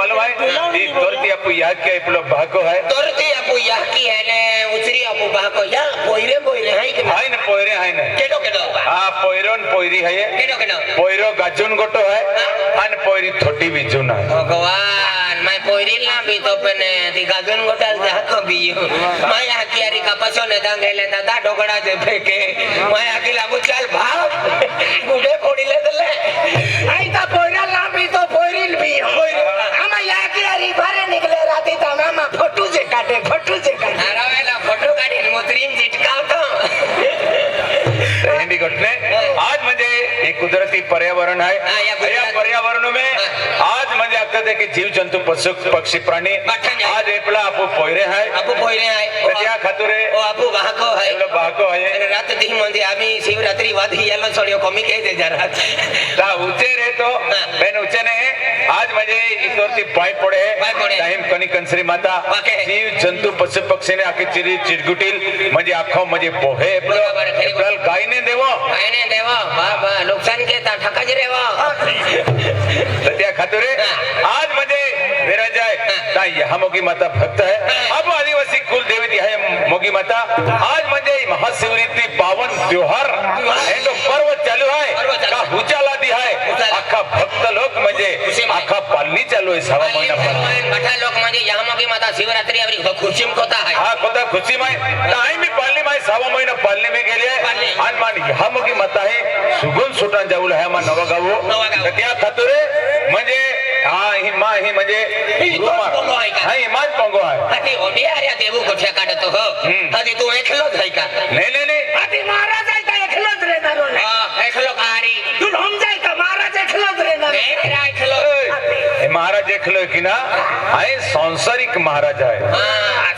ಮಲವಾಯ್ ಈ ತೊರ್ತಿ ಅಪ್ಪು ಯಾಕೆ ಇಪ್ಪಲ ಬಾಕೋ ಹೈ ತೊರ್ತಿ ಅಪ್ಪು ಯಾಕೆ ಹೈನೆ ಉಸರಿ ಅಪ್ಪು ಬಾಕೋ ಯಾ ಪೊಯ್ರೆ ಪೊಯ್ರೆ ಹೈ ಕೆ ಹೈನ ಪೊಯ್ರೆ ಹೈನ ಕೆಡೋ ಕೆಡೋ ಆ ಪೊಯ್ರೋನ್ ಪೊಯ್ರಿ ಹೈ ಕೆಡೋ ಕೆಡೋ ಪೊಯ್ರೋ ಗಜುನ್ ಗೊಟೋ ಹೈ ಅನ್ ಪೊಯ್ರಿ ಥೊಟ್ಟಿ ಬಿಜುನ್ ಹೈ ಭಗವಾನ್ ಮೈ ಪೊಯ್ರಿ ಲಾ ಬಿ ತೋಪನೆ ದಿ ಗಜುನ್ ಗೊಟಾ ಜಾಕೋ ಬಿಯು ಮೈ ಹಾಕಿ ಯಾರಿ ಕಪಸೋ ನೆ ದಂಗೇಲೆ ದಾದಾ ಡೋಗಡಾ ಜೆ ಫೇಕೆ ಮೈ ಹಾಕಿ ಲಾಬು ಚಲ್ ಭಾವ कुदरती पर्यावरण है या पर्यावरण में आज म्हणजे आता ते की जीव जंतू पशु पक्षी प्राणी आज एपला आपो पोयरे है आपो पोयरे है त्या खातुरे ओ आपो वाहको है एवढं वाहको आहे रात दिन म्हणजे आम्ही शिवरात्री वाद याला सोडियो कमी काय दे जरा ता उचे रे तो बेन उचे ने आज म्हणजे ईश्वरती पाय पडे टाइम कणिकन श्री माता जीव जंतू पशु पक्षीने आखी चिरी चिरगुटील म्हणजे आखो म्हणजे बोहे एप्रिल गायने देव गायने देव नुकसान घेता ठकाजी रेवा त्या खातुरे आज म्हणजे मेरा जाए ना मोगी माता भक्त है. अब आदिवासी कुलदेवी है मोगी माता. आज म्हणजे महाशिवरात्रि पावन त्योहार. तो पर्व चालू है का हुचाला दी है आखा भक्त लोक म्हणजे आखा पालनी चालू आहे सहा महिना मठा लोक म्हणजे या मोगी माता शिवरात्रि अभी खुशी में कोता है हा कोता खुशी में नाही मी पालनी माय सवा महिना पालनी मी गेले आहे. आणि मान मोगी माता आहे सुगुण सुटा जाऊल है मा नवा गाव त्या खातुरे हा ही मा ही म्हणजे ही तोच गुरुमा. पोंगो आहे का? हा ही माच पोंगो आहे આથી ઓડી આર્યા દેવું કોઠિયા કાઢતો હો હમ. આથી તું એકલો જ હોય કા नाही नाही नाही આથી મહારાજ આય તા એકલો જ રહેનારો ને હા એકલો કારી તું સમજાય તા મહારાજ એકલો જ રહેનારો મેરા એકલો हे महाराज एकलो की ना आहे सांसारिक महाराज आहे હા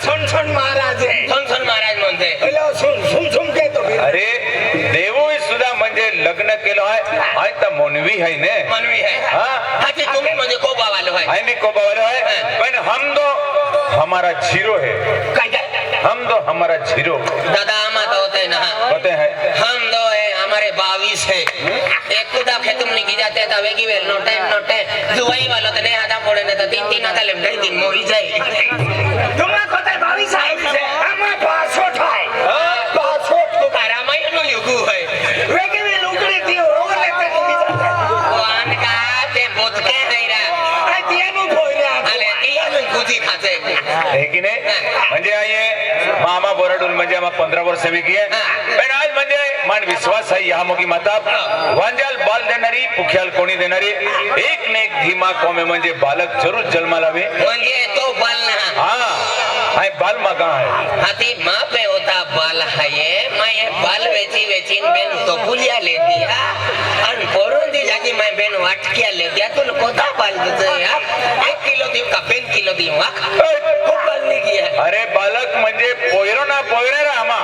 છોન છોન મહારાજ છોન છોન મહારાજ म्हणते એટલે સુમ સુમ સુમ કે તો अरे देवो सुद्धा લગ્ન કેલો હોય હોય તો મોનવી है ને મોનવી હૈ હા હાથી તુમ મુજે કોબા વાલો હૈ હૈ મે કોબા વાલો હૈ પણ હમ દો हमारा ज़ीरो है। हम तो हमारा ज़ीरो। दादा हम तो होते ना। होते हैं। हम दो है हमारे बाईस है। हम्म। एक कुदा के तुम निकल जाते तब तो एक ही वेल नोटे नोटे दुवाई वालों तो नहीं आधा पड़े ना तो तीन तीन आधा लेम ढाई दिन मोरी जाए। तुम ना कोते बाईस है। हमारे पासोट है पासोट को कारामाई नो युगु है। वेगी हे की नाही? म्हणजे आहे मामा बोराडूल म्हणजे आम्हा पंधरा वर्ष वेगळी आहे पण आज म्हणजे मान विश्वास आहे या मोगी माता वांजाल बाल देणारी पुख्याल कोणी देणारी एक ने एक धीमा कोमे म्हणजे बालक जरूर जन्माला हवे म्हणजे तो बालना हा आहे बाल मागा आहे हाथी माँ पे होता बाल है ये। मैं ये बाल वेची वेची बेन तो पुलिया ले दिया। और पोरों दी जागी मैं बेन वाटकिया ले दिया। तो कोता बाल दे यार एक किलो दी का बेन किलो दी वाक खूब बाल नहीं किया अरे बालक म्हणजे पोयरो ना पोयरे रा आमा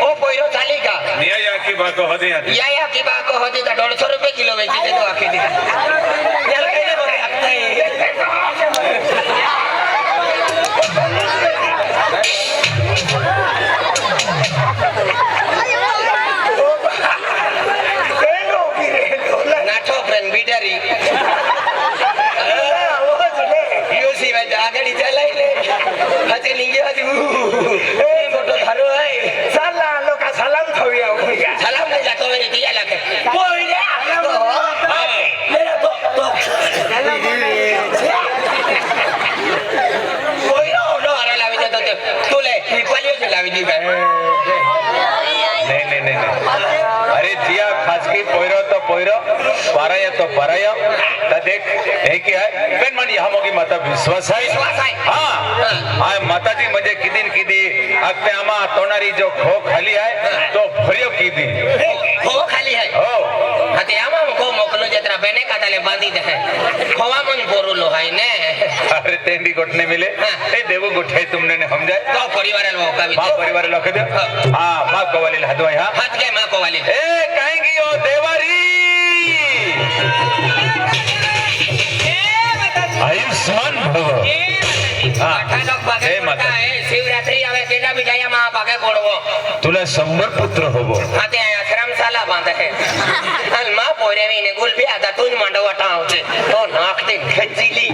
ओ पोइरो थाली का न्याय की बात को होदी आती न्याय की बात को होदी तो 150 रुपए किलो बेची दे दो आके दी चल के दे बोले अब આગળ ચાલે હજી લીંગે હજી ફોટો ધારો હોય કોઈનો ઓડો હારો લાવી દેતો તે તું. લે નીકવાલીઓ છે લાવી દી ભાઈ. નહીં નહીં નહીં અરે જીયા ખાસગી પોયરો તો પોયરો પરાય તો પરાય તદેક હે કે બેન મને યહ મોગી માતા વિશ્વાસ હૈ? હા? ખો ખાલી હો जतरा बेने का ताले बांधी दे हवा मन बोरू लो हाई ने अरे तेंडी गोटने मिले ए देवो गोठाई तुमने ने समझाए तो परिवार लो का भी बाप परिवार लो के दे हां बाप को वाली हदवाई हां हाथ के मां को वाली ए कहेंगी ओ देवारी आयुष्मान भव शिवरात्रि आवे तेरा विजया महाभागे गोड़वो तुला शंभर पुत्र होवो हाते આયા બાંધે હે. અને માં પોરેવી ને ગુલબી તા તું માંડો માંડો વટાવજે તો નાખતે ખેંચી લી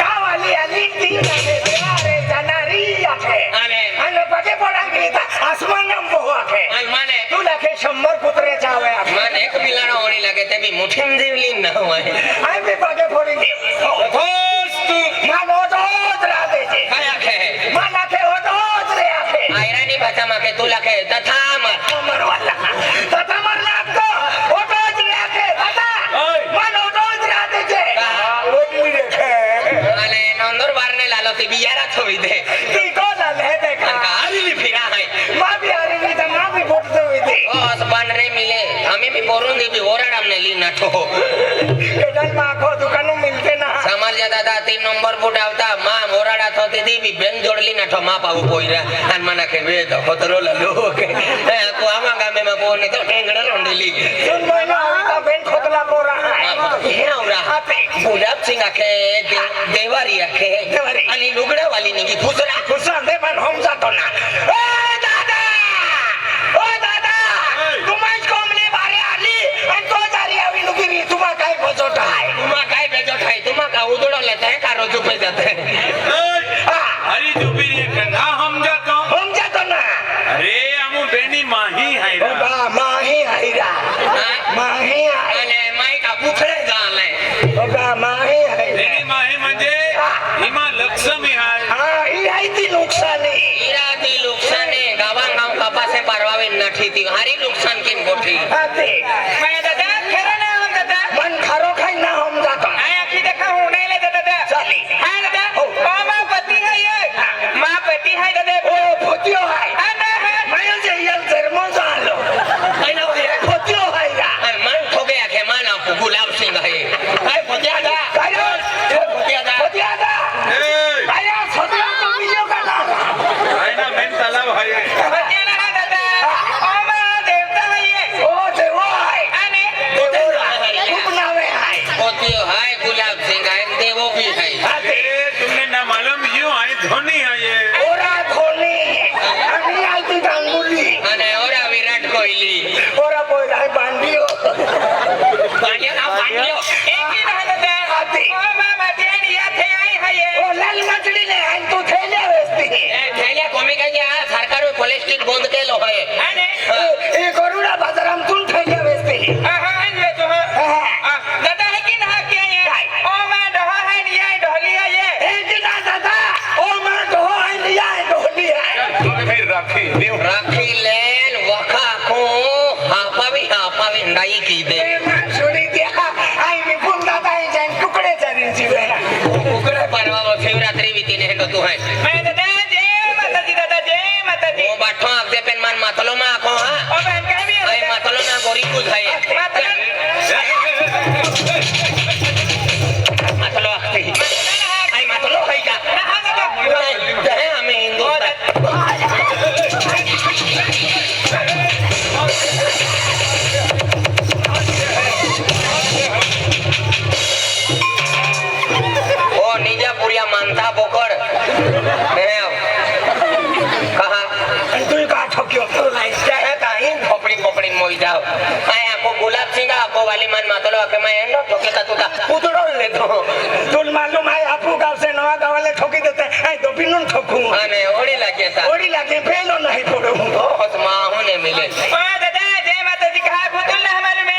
કાવાલી આલી તીરાને દેવારે જનારી આખે. અને અને પગે પડા ગીતા નામ બહુ આખે. અને માને તું લખે શંભર પુત્રે જાવે મને એક બિલાડો ઓણી લાગે તે બી મુઠીમ દેવલી ન હોય. આય બી પગે પડી દે. માનો તો જ રાધે છે. કાયા ખે માં નાખે હો તો આખે. આયરાની ભાષામાં કે તું લખે તથા બારને લાલો તે બિયારા થોવી દે. તી કોના લે અને દેખા કારી ફિરા હૈ. માં બી હારી ની તો માં બી ફોટ દે વિધી ઓસ બાનરે મિલે અમે બી બોરું સમારજા દાદા તીન નંબર ફૂટ આવતા માં ઓરડા થોતી દી બી બેન જોડલી નાઠો માં પાવું પોઈરા અને મને કે બે તો ખતરો લલો કે હે કો આમાં ગામે માં કોને તો ટેંગડા રોંડેલી જૂન મહિનો આવી તા બેન ખોતલા પોરા હે આવરા હાથે ગુલાબ સિંહ આખે દે- દેવારી આખે દેવારી. અને લુગડા વાલી ની ખુસરા ખુશાલ દે પણ સમજાતો ના ઓ દાદા ઓ દાદા તું જ કોમની બારે खायचो माका उदोडा लेता है कारो झोपे जाते अरे झोपी रे ना हम जातो हम जातो ना अरे हमू बेनी माही हायरा बा माही हायरा माही अने माई का पुखरे जाले बा माही हायरा बेनी माही म्हणजे इमा लक्ष्मी हाय हा ही हाय ती नुकसानी हीरा ती नुकसानी गावा गाव कपासे पारवावे नठी ती हारी नुकसान किन गोठी हा ते मैं दादा માં અને ઓ ફોત્યો હાય. વીતીને હોય. મે દાદા જય માતાજી દાદા જય માતાજી. ઓ બાઠો આપજે પેન માન માથલો માં આખો હા? ઓ બેન કેવી માથલો ના ગોરી કુલ થાય. વાલીમાન માતલો કે મેં એનો ઠોકે તા તુતા ઉતરો લે તો. તુલ માલુમ આય આપુ ગાવ સે નવા ગાવાલે ઠોકી દેતે આય દોપીનો ઠોકું અને ઓડી લાગે તા. ઓડી લાગે પેલો નહીં પડો હું બહોતમાં હોને મિલે. ઓ દાદા જય માતાજી કહા ભૂતલ ને હમારે મે.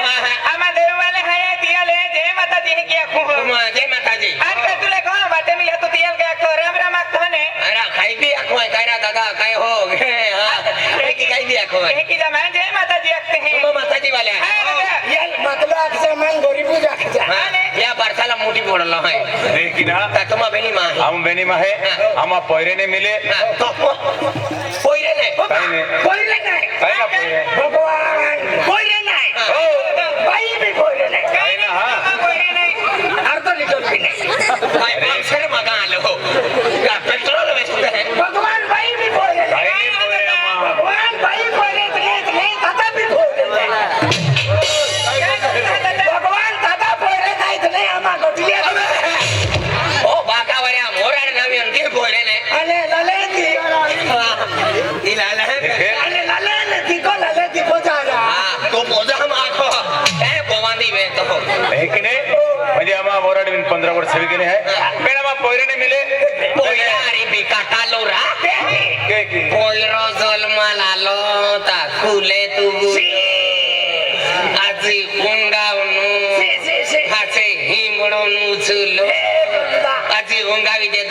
આમાં દેવ વાલે હે દિયા લે જય માતાજી ને ક્યાં કહું જય માતાજી. આજ કે તુલે કહો માટે મિલે તો તેલ કે આખો રામ રામ આખો ને. અરે ખાઈ બી આખો કાયરા દાદા કાય હો હા. गाई दिया खबर एक ही जमान जय माता जी आते हैं। तुम माता जी वाले हैं। हाँ, हाँ। ये मतलब आपसे मन गोरी पूजा के जा हाँ, या बरसाला मुठी बोल रहा है देखी ना। तुम बेनी माँ हम बेनी माँ है। हम पैरे ने मिले। तो पैरे ने पैरे ने पैरे। ने भगवान पैरे ने भाई भी पैरे ने काहे ना हाँ। पैरे तो ने अर्ध लिटल भी ने भाई भाई शर्मा का लो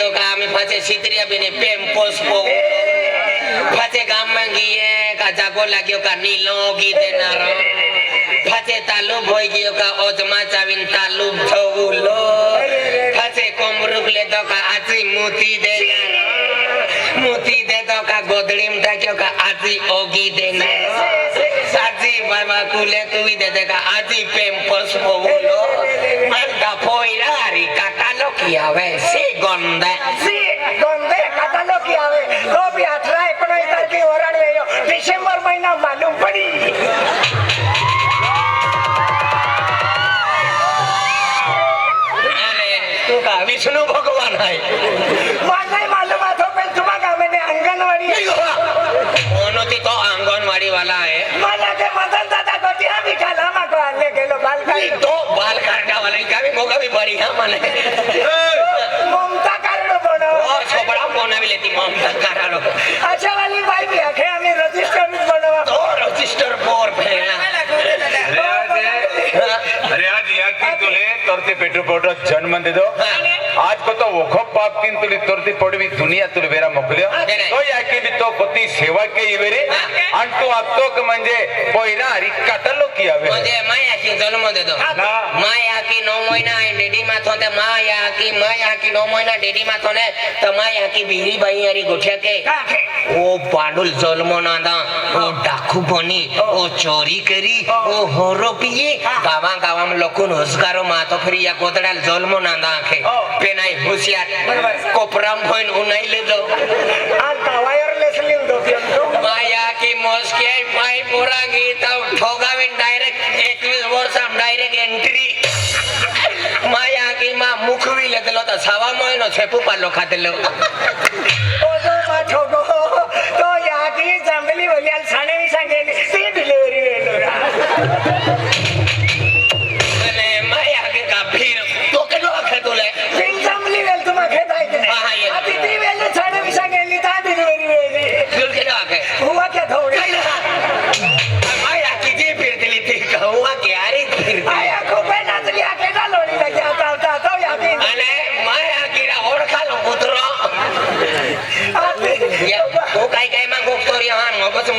उंगावी देतो का आम्ही फाचे शित्रिया बिने पेम्पोस पो फाचे गाम गिये का जागो लाग्यो का नीलो गी देणार फाचे तालुब होई गयो का ओजमा चाविन तालुब ठवुलो फाचे कोमरुक लेतो का आजी मोती देणार मोती देतो का गोदडीम टाक्यो का आजी ओगी देणार आजी बाबा कुले तुवी देते का आजी पेम्पस पोवलो मanda poira ri katalo kiawe si gonda Sí, donde કાટાલો કી આવે. તો બી અઠરા એકોણોઈ તારીખે વરાણ વેયો. ડિસેમ્બર મહિના માલુમ પડી. અને તું કા વિષ્ણુ ભગવાન હાય મને માલુમ હતો પણ તુમા ગામે ને આંગણવાડી. ઓનોથી તો આંગણવાડી વાલા હે. મને કે મદન દાદા ગોટિયા બી ખાલા માં કો આલે ગેલો બાલ કાઢી તો બાલ કાઢા વાલા કાવી મોગા બી બળી હા મને. तोरते पेट्रोल पाउडर जन मन दे दो आज को तो ओखो पाप किन तुली तोरती पड़वी दुनिया तुल बेरा मोकल्यो तो याकी भी तो पति सेवा के इवेरे अन तू आप तो म्हणजे पहिला रिक्का બાકી હવે ઓજે માયા કી જન્મ દે દો માયા કી નો મોઈના ડેડી માં તો તે માયા કી માયા કી નો મોઈના ડેડી માં તો ને તો માયા કી બીરી ભાઈ હરી ગોઠે કે ઓ પાડુલ જન્મ ના દા ઓ ડાખુ બની ઓ. ચોરી કરી ઓ. હોરો પીએ. ગાવા ગાવા લોકો રોજગારો માં તો ફરી આ ગોતડાલ જન્મ ના દા કે પેનાઈ હોશિયાર. કોપરામ ભોઈન ઉનાઈ લેજો. આ કાવાય પાઈ પોરા ઠોગાવીને ડાયરેક્ટ 21 વર્ષ ડાયરેક્ટ એન્ટ્રી માયાકી માં મુખવી લેતેલો તો સવા મહિનો છેપુ પાલો ખાતેલો ઓજો માં ઠોગો તો યાકી જાંબલી વલિયાલ સાણે સાંગેલી ડિલિવરી વેલો અને માયાકી કા ભીર તો કેટલો આખે તુલે પિન જાંબલી વેલ તુમા ખેતાઈ કે હા, હા, આ દીદી વેલ સાણે વિ તા ડિલિવરી વેલી. કેટલો આખે? હુવા કે થોડી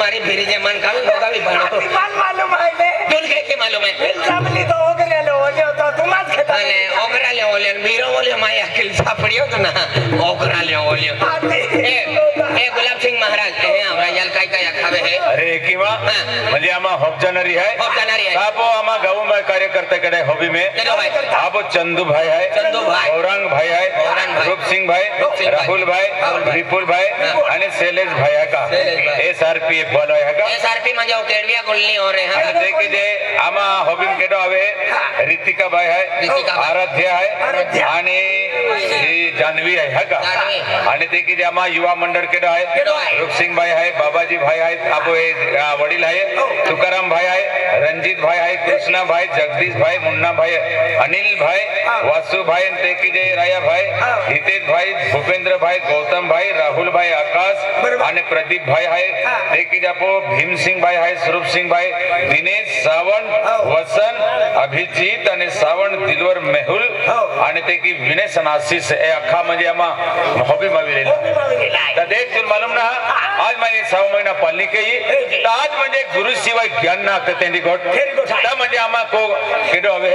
मारे फिरी जे मन का भी होगा भी भाड़ो। तो मन मालूम है ने? तुन के के मालूम है? सबली तो ओगरे ले ओले तो तुम आज खेता ने ओगरे ले ओले मेरो ओले माय अकिल सापड़ियो तो ना। ओगरे ले ओले। ए ए गुलाब सिंह महाराज ए कार्यकर्ता कड़े हॉबी में आप चंदू भाई है औरंग भाई है रूप सिंह भाई राहुल भाई विपुल भाई शैलेष भाई है का एस आर पी एफ़ वाला है का एस आर पी मज़ा हो रहे हैं आम हॉबी में कहो आवे ऋतिका भाई है आराध्या है आराध्य. आहे आणि ही जानवी आहे हा का जानवी. आणि ते की जे आम्हा युवा मंडळ केडो आहे केडो आहे. रूपसिंग भाई आहे बाबाजी भाई आहेत आपो हे आ, वडील आहे तुकाराम भाई आहे रणजित भाई आहे कृष्णा भाई जगदीश भाई मुन्ना भाई अनिल भाई वासु भाई आणि ते की जे राया भाई हितेश भाई भूपेंद्र भाई गौतम भाई राहुल भाई आकाश आणि प्रदीप भाई आहे ते की जे आपो भीमसिंग भाई आहे स्वरूप सिंग भाई दिनेश सावंत वसन अभिजित आणि सावंत दिलवर मेहुल आणि ते की विनय सनासीस खा म्हणजे आम्हा मावे मावी रेला देख तुला मालूम ना आज माझे सहा महिना पालनी ही तर आज मज़े गुरु शिवाय ज्ञान ना आता त्यांनी गोट त्या मज़े अमा को केडो हवे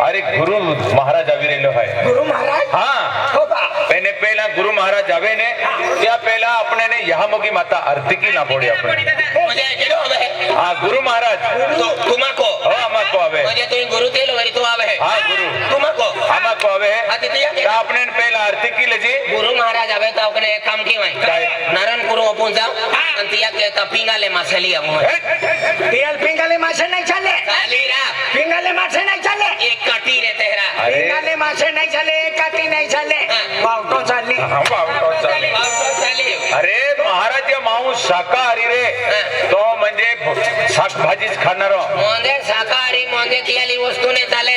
अरे गुरु महाराज आवी रेलो है गुरु महाराज हाँ पहले पहला गुरु महाराज आवे ने या पहला अपने ने यहाँ मोगी माता आरती की ना पड़ी अपने हाँ गुरु महाराज तो तुम्हारा को हाँ हमारे को आवे मज़े तो गुरु तेल वरी तो आवे हाँ गुरु આમાં કોવે આપને પહેલા આરતી કી લેજે ગુરુ મહારાજ આવે તો આપણે એક કામ કેવાય નારણપુર ઓપું જાવ અને ત્યાં કે પિંગાલે માં છેલી આવું ત્યાં પિંગાલે માં છે નહીં ચાલે ચાલી રા પિંગાલે માં છે નહીં ચાલે એક કાટી રે તેરા પિંગાલે માં છે નહીં ચાલે એક કાટી નહીં ચાલે વાવટો ચાલી વાવટો ચાલી વાવટો ચાલી અરે महाराज माऊ शाकाहारी रे तो म्हणजे शाकभाजीच खाणार मोंदे शाकाहारी मोंदे तियाली वस्तू ने चाले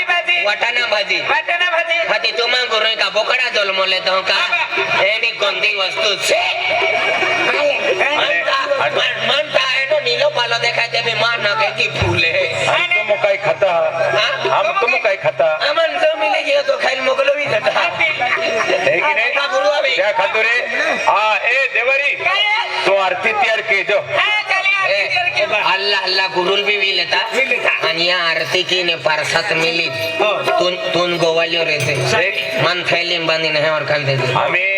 વટાના ભાજી વટાના ભાજી હતી ચોમા ગુરુ કા બોકડા જલમોલે તો કા એની ગંદી વસ્તુ છે મનતા એનો નીલો પાલો દેખાય છે બે માં ન કઈ ફૂલે હમ તો મુકાઈ ખાતા હમ તો મુકાઈ ખાતા અમન તો મિલે ગયો તો ખાઈ મોકલો બી ખાતા દેખી રે કા ગુરુ આવે ક્યાં ખાતો રે હા એ દેવરી તો આરતી તૈયાર કેજો હા ચાલે આરતી તૈયાર કેજો અલ્લાહ અલ્લાહ ગુરુલ બી વી લેતા વી લેતા मानिया आरती की ने पार्षद मिली। तुन तुन गोवालियो रहते। मन फैले बंदी नहीं और कल दे हमें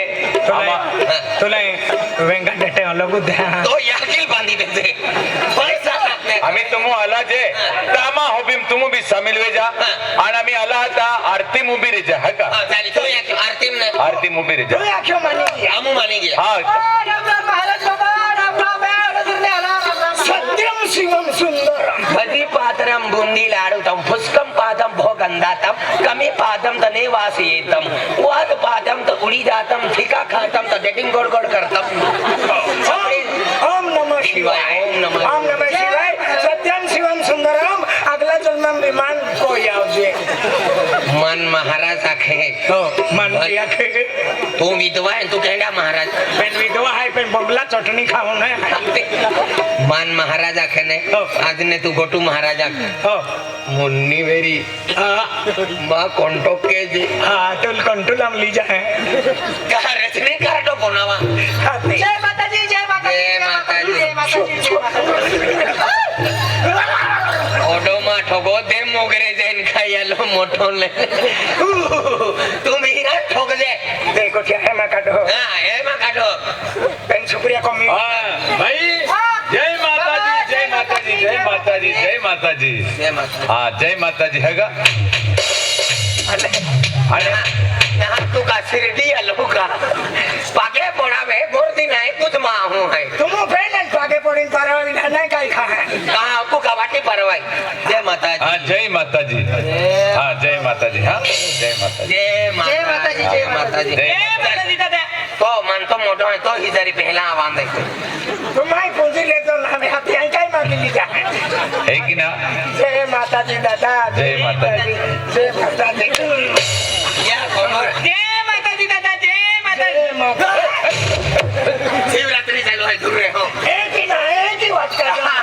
हाँ, हाँ। तो तुले वेंकट डटे हम लोग तो याकिल बांधी देते। हमें तुम आला जे। हाँ। तामा होबीम तुम शामिल सामील जा। आणि हमें अलग था आरती मुबी जा है का? तो आरती आरती तो रेजा क्यों मानेगी हा। महाराज बाबा आपला बेड सुरने आला సత్యం శివం సుందరం పది పాతరం బుందీలాడుతాం పుష్కం పాదం భోగందాతం కమి పాదం తనే వాసేతం वाद पादम तो उड़ी जातम ठिका खातम तो डेटिंग गोड़ गोड़ करतम ओम नमः शिवाय। ओम नमः शिवाय। महाराज आखे. हो, तो आखे. तू विधवा है तू केंडा महाराज. पण विधवा आहे पण बबला चटणी खाऊ नये मान महाराज आखे ने हो. आज ने तू गोटू महाराज आखे. हो. मुन्नी वेरी. मा कोंटो के जी हां तुल कंटू लाम ली जाए का रचने कार्डो बनावा जय माता जी जय माता जी जय माता जी जय माता जी मा ठोको दे मोगरे जैन खायालो मोटो ले तुम हीरा ठोक दे દેખો ત્યાં હેમાં કાઢો हाँ ये मा काटो પેન સુપ્રિયા કોમી હા, ભાઈ જય માતાજી જય માતાજી જય માતાજી જય માતાજી जय माता हा जय माताजी है का अरे यहाँ तू का शिरडी आलो का पागे पड़ावे गोरदी नहीं कुछ माँ हूँ है તું की परवाई जय माता जी हाँ जय माता जी हाँ जय माता जी हाँ जय माता जय माता जी जय माता जी जय माता जी तो मन तो मोटो है तो इधर ही पहला आवाज़ देते तुम्हारी पूंजी ले तो नाम यहाँ पे अंकाई मांग ली जाए है कि ना जय माता जी दादा जय माता जी जय माता जी या कोमर जय माता जी दादा जय माता जी माता शिवरात्रि चालू है दूर रहो एक ही ना एक ही वाट कर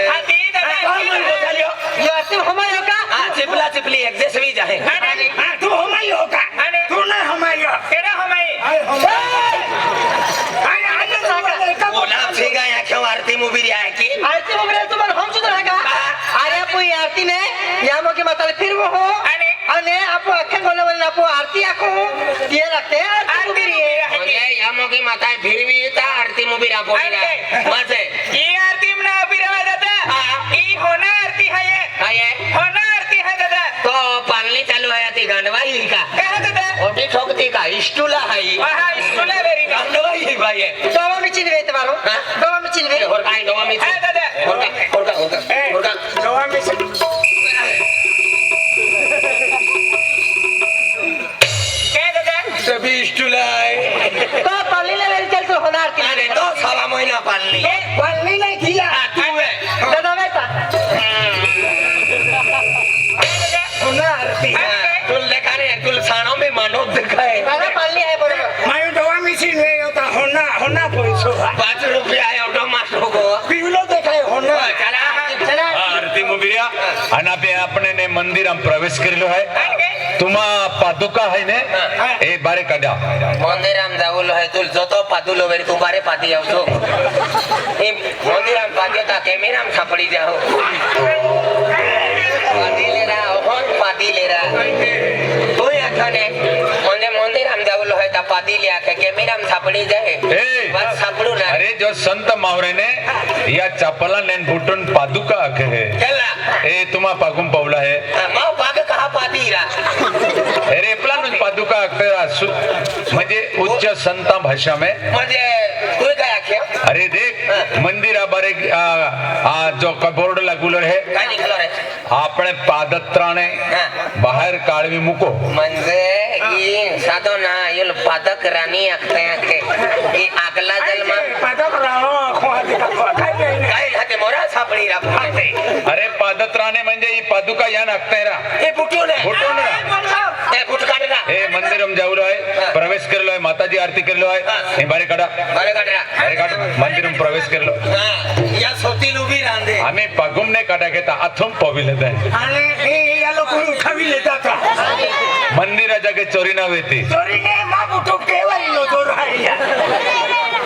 हमारी एक देश भी जाए तू हमारी होगा। तू नहीं हमारी तेरा हमारी। तो बोला ठीक है यहाँ क्यों आरती मूवी रिया है की? आरती मूवी रिया तो तुम्हारे हम सुन रहेगा हाँ। अरे आप आरती ने? यहाँ मुख्य मतलब फिर वो हो। अरे। आप अखें बोले बोले आप आरती आको ये रखते आरती रिया है की यहाँ मुख्य माता फिर भी था आरती मूवी रिया बोली। रहा मज़े। ये आरती ती गणवाई का ओटी ठोकती का स्टूला है स्टूला मेरी गणवाई भाई दोवा में चिन्ह तुम्हारो दोवा में चिन्ह और काई दोवा में है दादा और का और का और का दोवा में सभी स्टूला है तो पल्ली ले चल तो होनार की अरे तो साला महीना पल्ली पल्ली नहीं किया ચાલી આપણે ને મંદિર આમ પ્રવેશ કરેલો હે. તુમા પાદુકા હે ને? એ બારે કાઢ્યા. મંદિર આમ જાવું હે તુલ જતો પાદુલો વેરી તું બારે પાદી આવજો. એ મંદિર આમ પાદ્યો તા કેમેરા આમ સાંપડી જાઓ. પાદી લેરા ઓહો પાદી લેરા. તું આખાને મને મંદિરામ જાવું હોય તા પાદી લ્યા કે કેમેરામ સાપડી જાય. એ બસ સાપડું ના. અરે જો સંત માવરે ને યા ચપલા ને ભૂટન પાદુકા કહે કેલા? એ તુમા પાગુમ પવલા હે માવ પાગ કહા પાદી રા. अरे एपलानुच पादुका अक्षरा सु- म्हणजे उच्च संता भाषा में म्हणजे तू काय आख्या अरे देख मंदिर बारे आ, आ जो क- बोर्ड लागुलो है काय निघालो रे આપણે પાદત્રાને હા. બહાર કાઢવી મૂકો म्हणजे ही साधो ना येल पादक राणी आखते आखे ही આગલા જન્મ પાદક રાણો ખોવા દેખા ખાઈ ગઈ काय ಮೊರ ಸಾಬಣಿ ಹಾಕ್ತೆ ಅರೆ ಪಾದತ್ರಾಣೆ ಮಂಜೆ ಈ ಪಾದುಕ ಏನ್ ಹಾಕ್ತಾ ಇರ ಏ ಬುಟ್ಟೋಣ ಬುಟ್ಟೋಣ એ ગુટકાડરા એ મંદિરમ જાવલો હોય પ્રવેશ કરલો હોય માતાજી આરતી કરેલો હોય એ બારે કાડા બારે કાડરા બારે કાડ મંદિરમ પ્રવેશ કરલો યા સોતી લુબી રાંધે. અમે પગમ ને કાઢા કેતા આથમ પવી લેતા. અને એ યા લોકો ઉઠાવી લેતા હતા. મંદિર જગે ચોરી ના વેતી. ચોરી ને માં બુટો કેવારી લો ચોરાઈ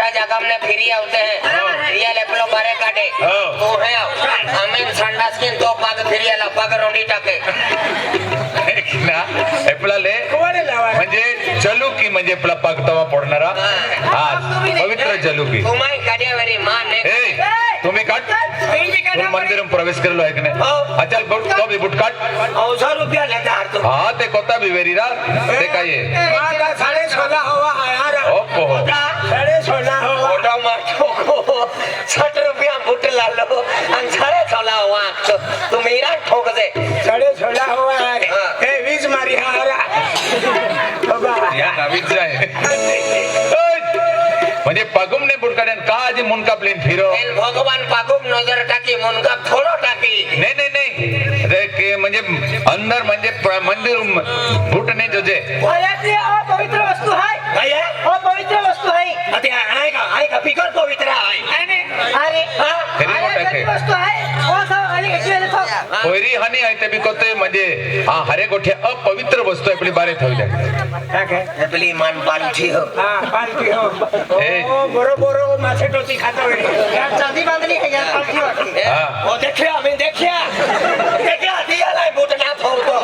छोटा जगह में फिरी आते हैं रिया ले पेलो बारे काटे तो है अमीन संडास की तो पग फिरी आला पग रोंडी टाके ना एपला ले म्हणजे जलुकी म्हणजे आपला पग तवा पडणारा हा पवित्र जलुकी तुम्ही काड्यावरी मान ने तुम्ही काट मंदिर प्रवेश करलो आहे की नाही? अचल बुट तो भी बुट काट औसा रुपया लेता हार तो. हां ते कोता भी वेरीरा ते काय आहे? माता 16.5 हवा यार ओप्पो. 16.5 हवा. ओटा ठोक दे 16.5 हवा हे. वीज मारी हारा. बाबा या म्हणजे पागुम ने बुडकड्यान का आधी मुनकाप लेन फिरो भगवान पागुम नजर टाकी मुनकाप थोडो टाकी नाही नाही नाही म्हणजे अंदर म्हणजे मंदिर फुटने जोजे भयाची अपवित्र वस्तू आहे भया वस्तू अरे आए का हाँ, तो आए। वस्तु तो। आहे होयरी हनी आहे म्हणजे हा हरे गोठे अपवित्र वस्तू आपली बारे ठेवल्या आपली मान पालठी हो। हाँ, पालठी हो। बरो बरो मासे टोची खाता वेळी चांदी बांधली आहे या पालठी वाटली हो। हाँ। देखिया आम्ही देखिया। देखिया दियालाय बुटना ठेवतो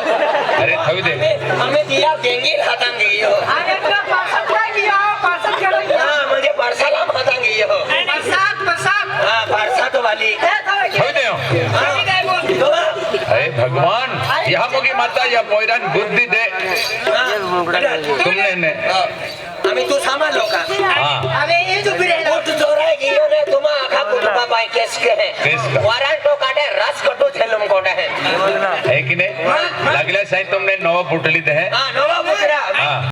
अरे ठेवू दे। आम्ही दिया देंगे हातांगे हो अरे तुला पासत काय पासत केलं पार्साला मांगेंगे हाँ, वाली। हो तो अरे भगवान यहाँ मुगी माता या मोयरान बुद्धि दे। हाँ, तुमने ने हमें हाँ, तू सामान लोगा हाँ। अबे ये जो जोरा गियो ने आखा केस के है। तो काटे रस कटो कोटे है। है कि नहीं? लगले सही तुमने नवा पुटली दे है। हाँ नवा पुटरा